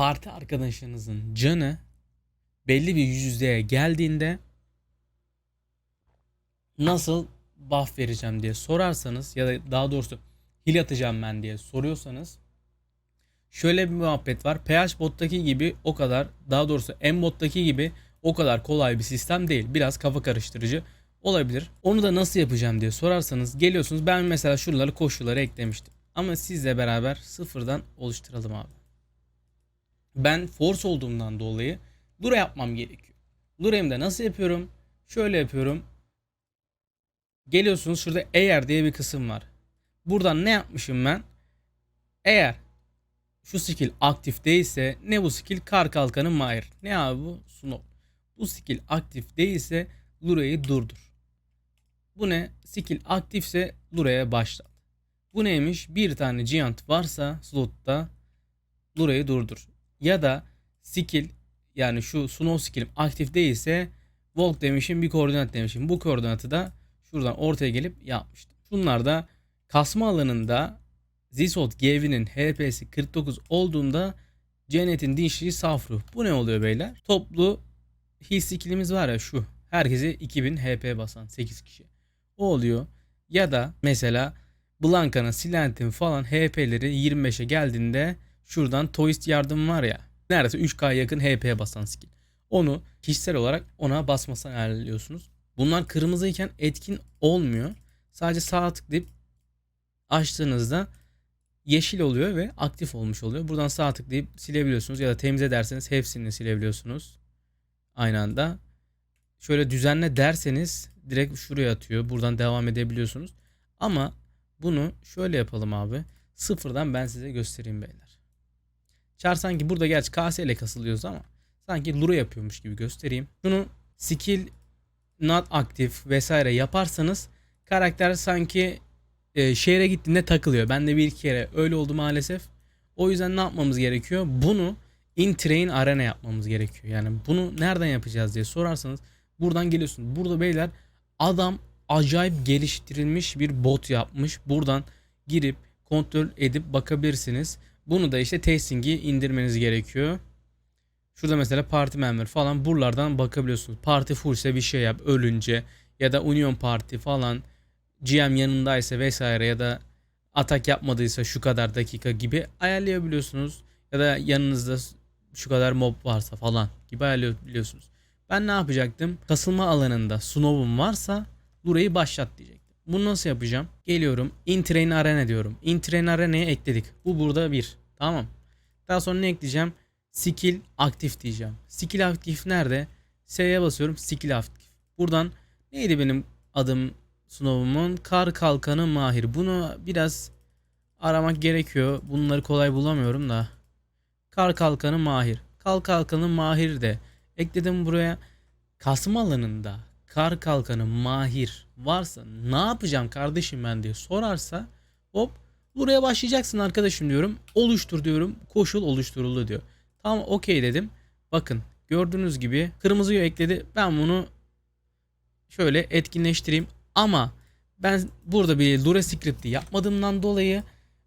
parti arkadaşınızın canı belli bir yüzdeye geldiğinde nasıl buff vereceğim diye sorarsanız ya da daha doğrusu heal atacağım ben diye soruyorsanız şöyle bir muhabbet var. PH bottaki gibi o kadar daha doğrusu M bottaki gibi o kadar kolay bir sistem değil. Biraz kafa karıştırıcı olabilir. Onu da nasıl yapacağım diye sorarsanız geliyorsunuz. Ben mesela şuraları koşulları eklemiştim. Ama sizle beraber sıfırdan oluşturalım abi. Ben force olduğumdan dolayı Lura yapmam gerekiyor. Lura'yı da nasıl yapıyorum? Şöyle yapıyorum. Geliyorsunuz şurada eğer diye bir kısım var. Buradan ne yapmışım ben? Eğer şu skill aktif değilse ne bu skill? Kar kalkanı mahir. Ne abi bu? Snow. Bu skill aktif değilse Lura'yı durdur. Bu ne? Skill aktifse Lura'ya başlat. Bu neymiş? Bir tane giant varsa slotta Lura'yı durdur. Ya da skill yani şu snow skill'im aktif değilse walk demişim bir koordinat demişim. Bu koordinatı da şuradan ortaya gelip yapmıştım. Şunlar da kasma alanında Zisot GV'nin HP'si 49 olduğunda Cennet'in dinçliği saf ruh. Bu ne oluyor beyler? Toplu heal skill'imiz var ya şu. Herkese 2000 HP basan 8 kişi. O oluyor. Ya da mesela Blanca'nın, Silent'in falan HP'leri 25'e geldiğinde şuradan Toist yardım var ya. Neredeyse 3K yakın HP basan skill. Onu kişisel olarak ona basmasını ayarlıyorsunuz. Bunlar kırmızıyken etkin olmuyor. Sadece sağ tıklayıp açtığınızda yeşil oluyor ve aktif olmuş oluyor. Buradan sağ tıklayıp silebiliyorsunuz ya da temizle derseniz hepsini silebiliyorsunuz. Aynı anda. Şöyle düzenle derseniz direkt şuraya atıyor. Buradan devam edebiliyorsunuz. Ama bunu şöyle yapalım abi. Sıfırdan ben size göstereyim beyler. Char sanki burada gerçi KS ile kasılıyoruz ama sanki Lura yapıyormuş gibi göstereyim. Şunu skill not aktif vesaire yaparsanız karakter sanki e, şehre gittiğinde takılıyor. Ben de bir iki kere öyle oldu maalesef. O yüzden ne yapmamız gerekiyor? Bunu in train arena yapmamız gerekiyor. Yani bunu nereden yapacağız diye sorarsanız buradan geliyorsun. Burada beyler adam acayip geliştirilmiş bir bot yapmış. Buradan girip kontrol edip bakabilirsiniz. Bunu da işte testing'i indirmeniz gerekiyor. Şurada mesela parti member falan buralardan bakabiliyorsunuz. Parti fullse bir şey yap ölünce ya da union parti falan GM yanındaysa vesaire ya da atak yapmadıysa şu kadar dakika gibi ayarlayabiliyorsunuz. Ya da yanınızda şu kadar mob varsa falan gibi ayarlayabiliyorsunuz. Ben ne yapacaktım? Kasılma alanında snow'um varsa Lura'yı başlat diyecektim. Bunu nasıl yapacağım? Geliyorum. Intrain Arena diyorum. Intrain Arena'ya ekledik. Bu burada bir. Tamam. Daha sonra ne ekleyeceğim? Skill aktif diyeceğim. Skill aktif nerede? S'ye basıyorum. Skill aktif. Buradan neydi benim adım Snow'umun? Kar kalkanı mahir. Bunu biraz aramak gerekiyor. Bunları kolay bulamıyorum da. Kar kalkanı mahir. Kal kalkanı mahir de. Ekledim buraya. Kasma alanında kar kalkanı mahir varsa ne yapacağım kardeşim ben diye sorarsa hop buraya başlayacaksın arkadaşım diyorum. Oluştur diyorum. Koşul oluşturuldu diyor. Tamam okey dedim. Bakın gördüğünüz gibi kırmızıyı ekledi. Ben bunu şöyle etkinleştireyim. Ama ben burada bir Lura script'i yapmadığımdan dolayı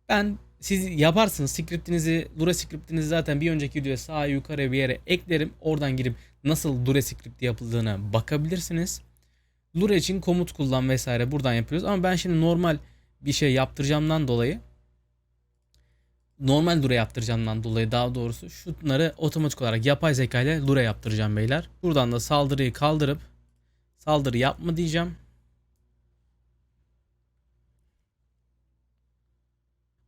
ben siz yaparsınız scriptinizi Lura scriptinizi zaten bir önceki videoya sağ yukarı bir yere eklerim. Oradan girip nasıl Lura script yapıldığına bakabilirsiniz. Lura için komut kullan vesaire buradan yapıyoruz. Ama ben şimdi normal bir şey yaptıracağımdan dolayı normal Lura yaptıracağımdan dolayı daha doğrusu şunları otomatik olarak yapay zeka ile Lura yaptıracağım beyler. Buradan da saldırıyı kaldırıp saldırı yapma diyeceğim.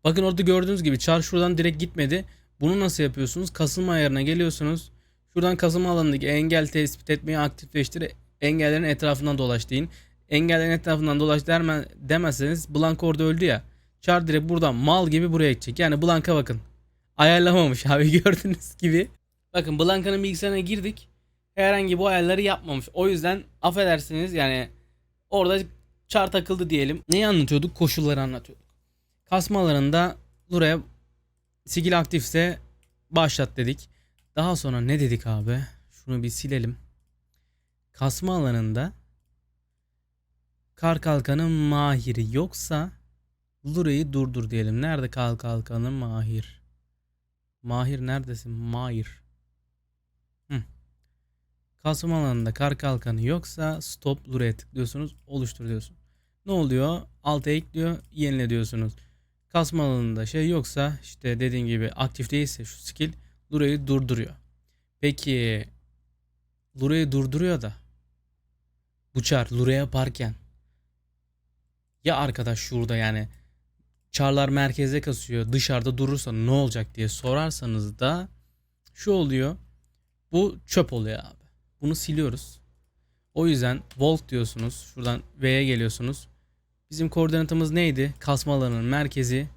Bakın orada gördüğünüz gibi çar şuradan direkt gitmedi. Bunu nasıl yapıyorsunuz? Kasılma ayarına geliyorsunuz. Şuradan kasılma alanındaki engel tespit etmeyi aktifleştir. Engellerin etrafından dolaş deyin. Engellerin etrafından dolaş derme, demezseniz Blank orada öldü ya. Char direkt buradan mal gibi buraya gidecek. Yani Blank'a bakın. Ayarlamamış abi gördüğünüz gibi. Bakın Blank'ın bilgisayarına girdik. Herhangi bu ayarları yapmamış. O yüzden affedersiniz yani orada Char takıldı diyelim. Neyi anlatıyorduk? Koşulları anlatıyorduk. Kasma alanında buraya skill aktifse başlat dedik. Daha sonra ne dedik abi? Şunu bir silelim. Kasma alanında kar kalkanı mahiri yoksa Lura'yı durdur diyelim. Nerede kar kalkanı mahir? Mahir neredesin? Mahir. Hı. Kasım alanında kar kalkanı yoksa stop buraya tıklıyorsunuz. Oluştur diyorsun. Ne oluyor? Alta ekliyor. Yenile diyorsunuz. Kasma alanında şey yoksa işte dediğin gibi aktif değilse şu skill Lura'yı durduruyor. Peki Lura'yı durduruyor da bu çar Lura'ya yaparken ya arkadaş şurada yani çarlar merkeze kasıyor dışarıda durursa ne olacak diye sorarsanız da şu oluyor bu çöp oluyor abi. Bunu siliyoruz. O yüzden volt diyorsunuz. Şuradan V'ye geliyorsunuz. Bizim koordinatımız neydi? Kasma merkezi.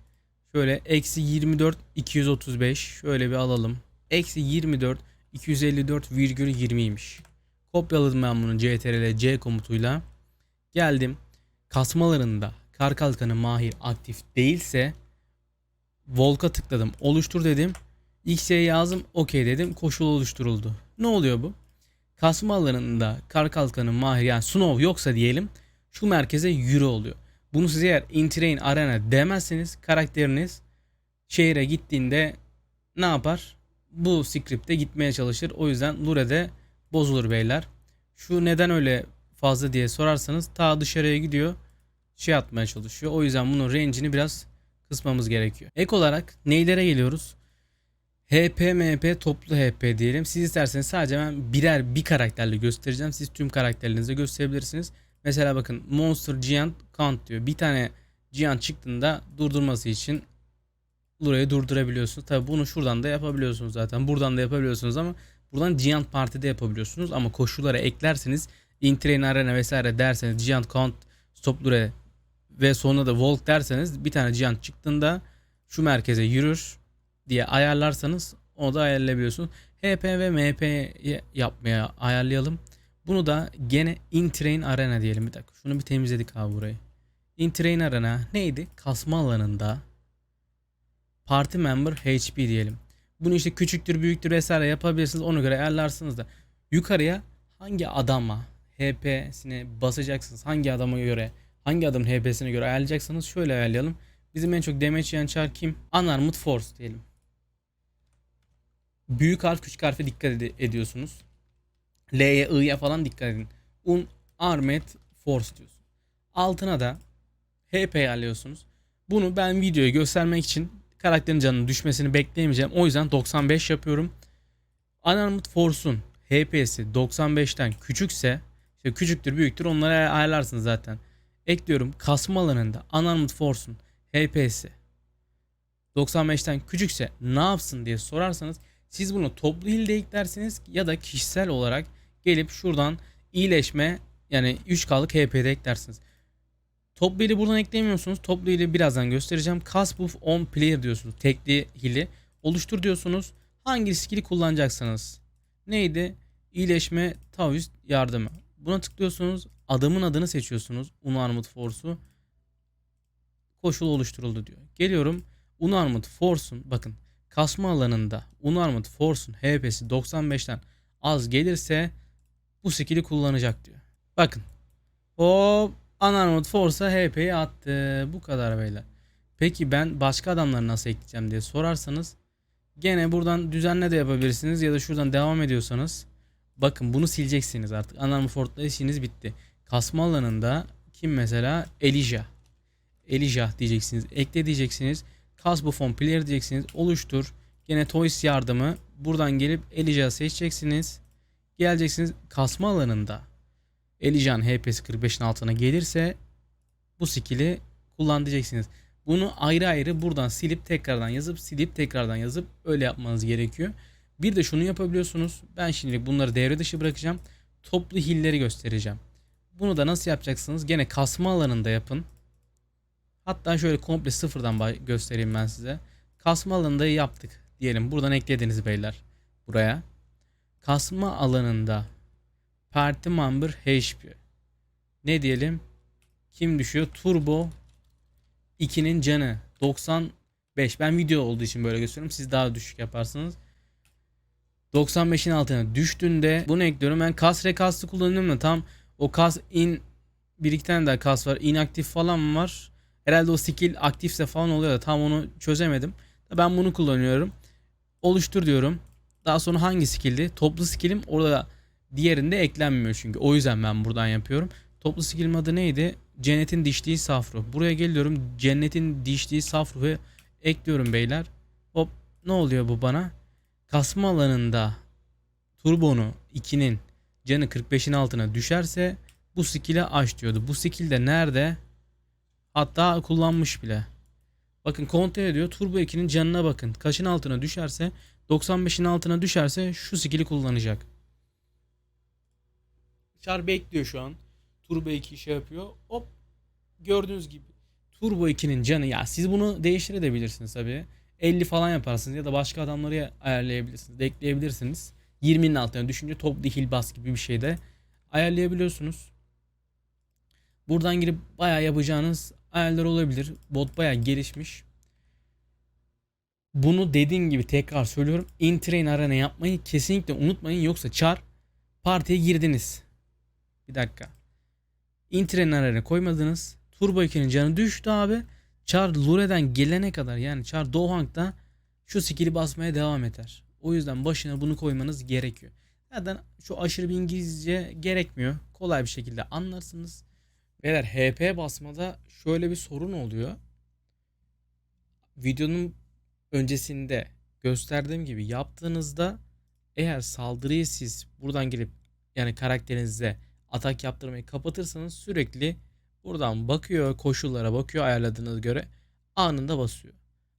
Şöyle eksi 24 235. Şöyle bir alalım. Eksi 24 254 virgül 20'ymiş. Kopyaladım ben bunu CTRL C komutuyla. Geldim. Kasmalarında kar kalkanı mahir aktif değilse Volk'a tıkladım. Oluştur dedim. X'ye yazdım. OK dedim. Koşul oluşturuldu. Ne oluyor bu? Kasma alanında kar kalkanı mahir yani Snow yoksa diyelim şu merkeze yürü oluyor. Bunu siz eğer Intrain Arena demezseniz karakteriniz şehire gittiğinde ne yapar? Bu script'e gitmeye çalışır. O yüzden Lure'de bozulur beyler. Şu neden öyle fazla diye sorarsanız ta dışarıya gidiyor şey atmaya çalışıyor. O yüzden bunun range'ini biraz kısmamız gerekiyor. Ek olarak neylere geliyoruz? HP, MP, toplu HP diyelim. Siz isterseniz sadece ben birer bir karakterle göstereceğim. Siz tüm karakterlerinizi gösterebilirsiniz. Mesela bakın Monster Giant Count diyor. Bir tane Giant çıktığında durdurması için burayı durdurabiliyorsunuz. Tabi bunu şuradan da yapabiliyorsunuz zaten. Buradan da yapabiliyorsunuz ama buradan Giant Parti'de yapabiliyorsunuz. Ama koşullara eklerseniz Intrain Arena vesaire derseniz Giant Count Stop Lure ve sonra da Volt derseniz bir tane Giant çıktığında şu merkeze yürür diye ayarlarsanız onu da ayarlayabiliyorsunuz. HP ve MP yapmaya ayarlayalım. Bunu da gene Intrain Arena diyelim bir dakika. Şunu bir temizledik abi burayı. Intrain Arena neydi? Kasma alanında Party Member HP diyelim. Bunu işte küçüktür büyüktür vesaire yapabilirsiniz. Ona göre ayarlarsınız da. Yukarıya hangi adama HP'sine basacaksınız. Hangi adama göre hangi adamın HP'sine göre ayarlayacaksınız. Şöyle ayarlayalım. Bizim en çok damage yiyen çar kim? Unarmored Force diyelim. Büyük harf küçük harfe dikkat ed- ediyorsunuz. L'ye I'ye falan dikkat edin. Un Armed Force diyorsun. Altına da HP ayarlıyorsunuz. Bunu ben videoyu göstermek için karakterin canının düşmesini bekleyemeyeceğim. O yüzden 95 yapıyorum. Unarmed Force'un HP'si 95'ten küçükse işte küçüktür büyüktür onları ayarlarsınız zaten. Ekliyorum kasma alanında Unarmed Force'un HP'si 95'ten küçükse ne yapsın diye sorarsanız siz bunu toplu hilde eklersiniz ya da kişisel olarak gelip şuradan iyileşme yani 3K'lık HP'de eklersiniz. Toplu hili buradan eklemiyorsunuz. Toplu hili birazdan göstereceğim. Cast buff on player diyorsunuz. Tekli hili. Oluştur diyorsunuz. Hangi skill'i kullanacaksınız? Neydi? İyileşme taviz yardımı. Buna tıklıyorsunuz. Adamın adını seçiyorsunuz. Unarmored Force'u. Koşul oluşturuldu diyor. Geliyorum. Unarmored Force'un bakın kasma alanında Unarmored Force'un HP'si 95'ten az gelirse bu skill'i kullanacak diyor. Bakın. O Unarmored Force'a HP'yi attı. Bu kadar beyler. Peki ben başka adamları nasıl ekleyeceğim diye sorarsanız gene buradan düzenle de yapabilirsiniz ya da şuradan devam ediyorsanız bakın bunu sileceksiniz artık. Force'la işiniz bitti. Kasma alanında kim mesela? Elijah. Elijah diyeceksiniz. Ekle diyeceksiniz. Cast Buffon Player diyeceksiniz. Oluştur. Gene Toys yardımı. Buradan gelip Elijah seçeceksiniz. Geleceksiniz kasma alanında. Elijah'ın HP'si 45'in altına gelirse bu skill'i kullan diyeceksiniz. Bunu ayrı ayrı buradan silip tekrardan yazıp silip tekrardan yazıp öyle yapmanız gerekiyor. Bir de şunu yapabiliyorsunuz. Ben şimdilik bunları devre dışı bırakacağım. Toplu hilleri göstereceğim. Bunu da nasıl yapacaksınız? Gene kasma alanında yapın. Hatta şöyle komple sıfırdan göstereyim ben size. Kasma alanında yaptık diyelim. Buradan eklediniz beyler buraya. Kasma alanında Party Member HP. Ne diyelim? Kim düşüyor? Turbo 2'nin canı 95. Ben video olduğu için böyle gösteriyorum. Siz daha düşük yaparsınız. 95'in altına düştüğünde bunu ekliyorum. Ben kas rekastı kullanıyorum da tam o kas in bir iki tane daha kas var. Inaktif falan var. Herhalde o skill aktifse falan oluyor da tam onu çözemedim. Ben bunu kullanıyorum. oluştur diyorum. Daha sonra hangi skill'di? Toplu skill'im orada diğerinde eklenmiyor çünkü. O yüzden ben buradan yapıyorum. Toplu skill'im adı neydi? Cennetin diştiği safru. Buraya geliyorum. Cennetin diştiği safruyu ekliyorum beyler. Hop ne oluyor bu bana? Kasma alanında turbonu 2'nin canı 45'in altına düşerse bu skill'e aç diyordu. Bu skill de nerede? Hatta kullanmış bile. Bakın kontrol ediyor. Turbo 2'nin canına bakın. Kaçın altına düşerse 95'in altına düşerse şu skill'i kullanacak. Char bekliyor şu an. Turbo 2 şey yapıyor. Hop. Gördüğünüz gibi. Turbo 2'nin canı ya siz bunu değiştirebilirsiniz tabii. 50 falan yaparsınız ya da başka adamları ayarlayabilirsiniz. ekleyebilirsiniz. 20'nin altına düşünce top değil bas gibi bir şey de ayarlayabiliyorsunuz. Buradan girip bayağı yapacağınız ayarlar olabilir. Bot bayağı gelişmiş. Bunu dediğim gibi tekrar söylüyorum. Intrain arena yapmayı kesinlikle unutmayın. Yoksa çar partiye girdiniz. Bir dakika. Intrain arena koymadınız. Turbo 2'nin canı düştü abi. Char Lure'den gelene kadar yani Char Dohang'da şu skill'i basmaya devam eder. O yüzden başına bunu koymanız gerekiyor. Zaten şu aşırı bir İngilizce gerekmiyor. Kolay bir şekilde anlarsınız. Beyler HP basmada şöyle bir sorun oluyor. Videonun öncesinde gösterdiğim gibi yaptığınızda eğer saldırıyı siz buradan gelip yani karakterinizde atak yaptırmayı kapatırsanız sürekli buradan bakıyor koşullara bakıyor ayarladığınız göre anında basıyor.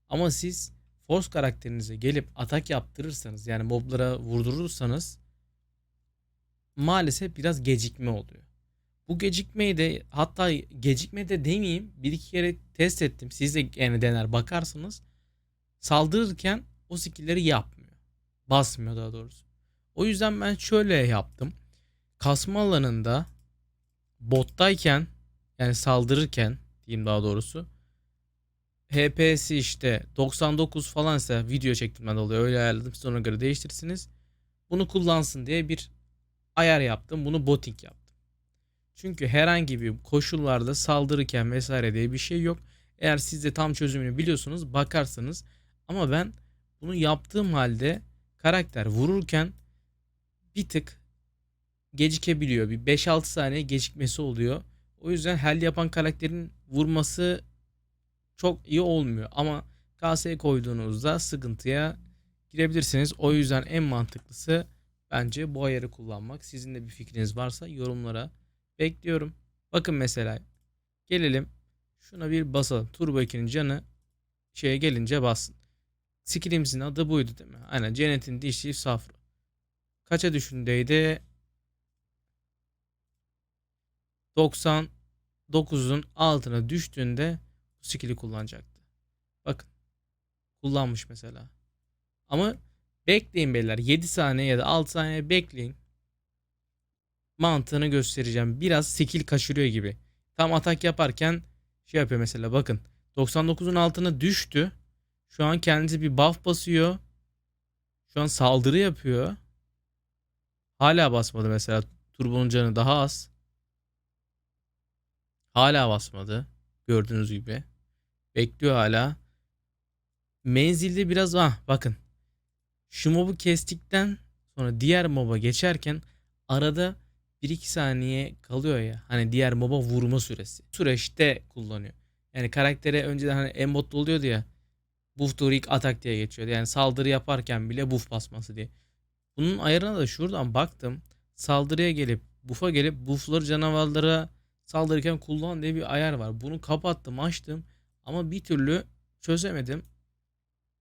Ama siz force karakterinize gelip atak yaptırırsanız yani moblara vurdurursanız maalesef biraz gecikme oluyor. Bu gecikmeyi de hatta gecikme de demeyeyim bir iki kere test ettim. Siz de yani dener bakarsınız. Saldırırken o skill'leri yapmıyor. Basmıyor daha doğrusu. O yüzden ben şöyle yaptım. Kasma alanında bottayken yani saldırırken diyeyim daha doğrusu HP'si işte 99 falansa video de oluyor. Öyle ayarladım. Siz ona göre değiştirirsiniz. Bunu kullansın diye bir ayar yaptım. Bunu botting yaptım. Çünkü herhangi bir koşullarda saldırırken vesaire diye bir şey yok. Eğer siz de tam çözümünü biliyorsunuz bakarsanız ama ben bunu yaptığım halde karakter vururken bir tık gecikebiliyor. Bir 5-6 saniye gecikmesi oluyor. O yüzden hel yapan karakterin vurması çok iyi olmuyor. Ama KS'ye koyduğunuzda sıkıntıya girebilirsiniz. O yüzden en mantıklısı bence bu ayarı kullanmak. Sizin de bir fikriniz varsa yorumlara bekliyorum. Bakın mesela gelelim şuna bir basalım. Turbo 2'nin canı şeye gelince bassın. Skillimizin adı buydu değil mi? Aynen Cennet'in dişi safra. Kaça düşündeydi? 99'un altına düştüğünde bu skill'i kullanacaktı. Bakın. Kullanmış mesela. Ama bekleyin beyler. 7 saniye ya da 6 saniye bekleyin. Mantığını göstereceğim. Biraz skill kaçırıyor gibi. Tam atak yaparken şey yapıyor mesela bakın. 99'un altına düştü. Şu an kendisi bir buff basıyor. Şu an saldırı yapıyor. Hala basmadı mesela. Turbonun canı daha az. Hala basmadı. Gördüğünüz gibi. Bekliyor hala. Menzilde biraz ah bakın. Şu mobu kestikten sonra diğer moba geçerken arada 1-2 saniye kalıyor ya. Hani diğer moba vurma süresi. Süreçte kullanıyor. Yani karaktere önceden hani embotlu oluyordu ya. Buff rig atak diye geçiyordu. Yani saldırı yaparken bile buff basması diye. Bunun ayarına da şuradan baktım. Saldırıya gelip buff'a gelip buff'ları canavarlara saldırırken kullan diye bir ayar var. Bunu kapattım açtım ama bir türlü çözemedim.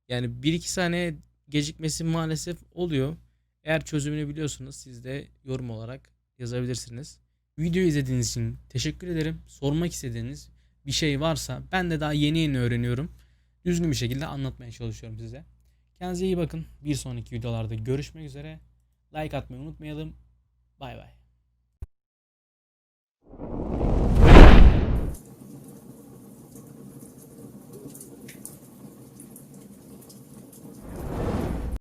Yani 1-2 saniye gecikmesi maalesef oluyor. Eğer çözümünü biliyorsunuz siz de yorum olarak yazabilirsiniz. Videoyu izlediğiniz için teşekkür ederim. Sormak istediğiniz bir şey varsa ben de daha yeni yeni öğreniyorum. Düzgün bir şekilde anlatmaya çalışıyorum size. Kendinize iyi bakın. Bir sonraki videolarda görüşmek üzere. Like atmayı unutmayalım. Bay bay.